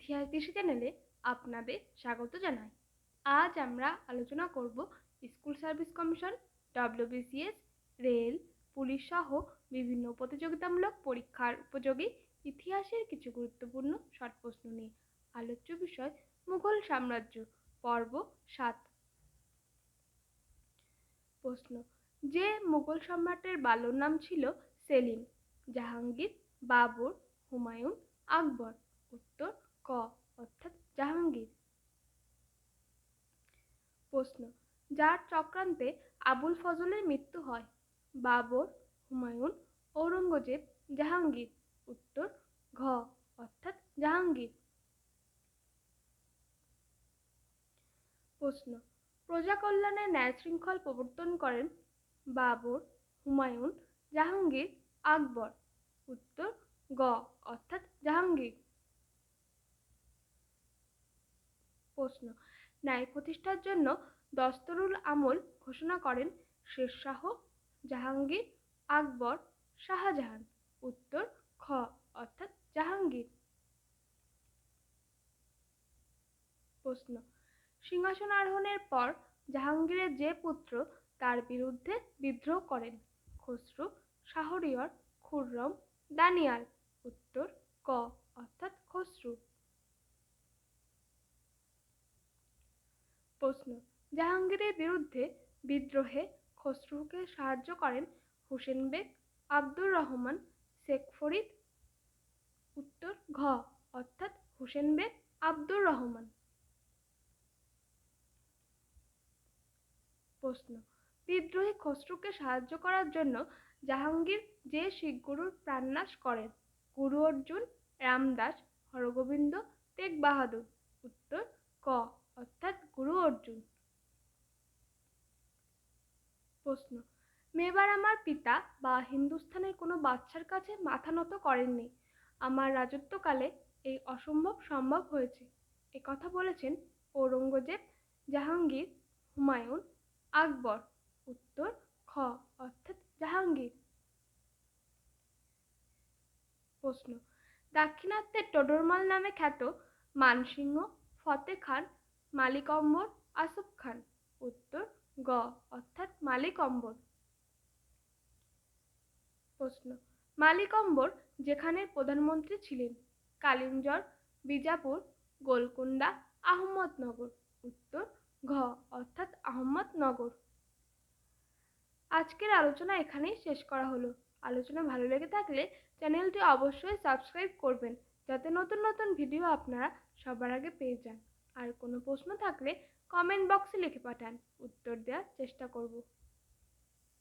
ইতিহাস দিশা চ্যানেলে আপনাদের স্বাগত জানাই। আজ আমরা আলোচনা করব school service commission WBCS rail, police সহ বিভিন্ন প্রতিযোগিতামূলক পরীক্ষার উপযোগী ইতিহাসের কিছু গুরুত্বপূর্ণ শর্ট প্রশ্ন নিয়ে আলোচ্য বিষয়, মুঘল সাম্রাজ্য, পর্ব সাত। প্রশ্ন, যে মুঘল সম্রাটের বাল্যর নাম ছিল সেলিম, জাহাঙ্গীর, বাবর, হুমায়ুন আকবর? উত্তর অর্থাৎ জাহাঙ্গীর। প্রশ্ন, যার চক্রান্তে আবুল ফজলের মৃত্যু হয়, বাবর, হুমায়ুন, ঔরঙ্গজেব, জাহাঙ্গীর। উত্তর, ঘ অর্থাৎ জাহাঙ্গীর। প্রশ্ন প্রজা কল্যাণে ন্যায় শৃঙ্খল প্রবর্তন করেন বাবর, হুমায়ুন, জাহাঙ্গীর, আকবর। উত্তর গ অর্থাৎ জাহাঙ্গীর। প্রশ্ন। ন্যায় প্রতিষ্ঠার জন্য দস্তরুল আমল ঘোষণা করেন শেরশাহ জাহাঙ্গীর আকবর শাহজাহান। উত্তর খ, অর্থাৎ জাহাঙ্গীর। প্রশ্ন, সিংহাসন আরোহণের পর জাহাঙ্গীরের যে পুত্র তার বিরুদ্ধে বিদ্রোহ করেন, খসরু, শাহরিয়র, খুররম, দানিয়াল। উত্তর ক, অর্থাৎ খসরু। প্রশ্ন, জাহাঙ্গীরের বিরুদ্ধে বিদ্রোহে খসরুকে সাহায্য করেন হুসেন বেগ, আব্দুর রহমান, শেখ ফরিদ, উত্তর ঘ, অর্থাৎ হুসেন বেগ, আব্দুর রহমান। প্রশ্ন, বিদ্রোহী খসরুকে সাহায্য করার জন্য জাহাঙ্গীর যে শিখ গুরুর প্রাণনাশ করেন, গুরু অর্জুন, রামদাস, হরগোবিন্দ তেগ বাহাদুর উত্তর ক অর্জুন? প্রশ্ন। মেবার আমার পিতা বা হিন্দুস্থানের কোনো বাচ্চার কাছে মাথা নত করেননি। আমার রাজত্বকালে এই অসম্ভব সম্ভব হয়েছে। এ কথা বলেছেন ঔরঙ্গজেব, জাহাঙ্গীর, হুমায়ুন, আকবর। উত্তর খ, অর্থাৎ জাহাঙ্গীর। প্রশ্ন। দাক্ষিণাত্যের টোডরমাল নামে খ্যাত মানসিংহ ফতে খান মালিক অম্বর, আসফ খান। উত্তর, গ, অর্থাৎ মালিক অম্বর। প্রশ্ন, মালিক অম্বর যেখানের প্রধানমন্ত্রী ছিলেন? কালিঞ্জর বিজাপুর গোলকুন্ডা আহমদনগর। উত্তর, ঘ, অর্থাৎ আহমদনগর। আজকের আলোচনা এখানেই শেষ করা হলো। আলোচনা ভালো লেগে থাকলে চ্যানেলটি অবশ্যই সাবস্ক্রাইব করবেন, যাতে নতুন নতুন ভিডিও আপনারা সবার আগে পেয়ে যান। আর কোনো প্রশ্ন থাকলে কমেন্ট বক্সে লিখে পাঠান। উত্তর দেওয়ার চেষ্টা করব।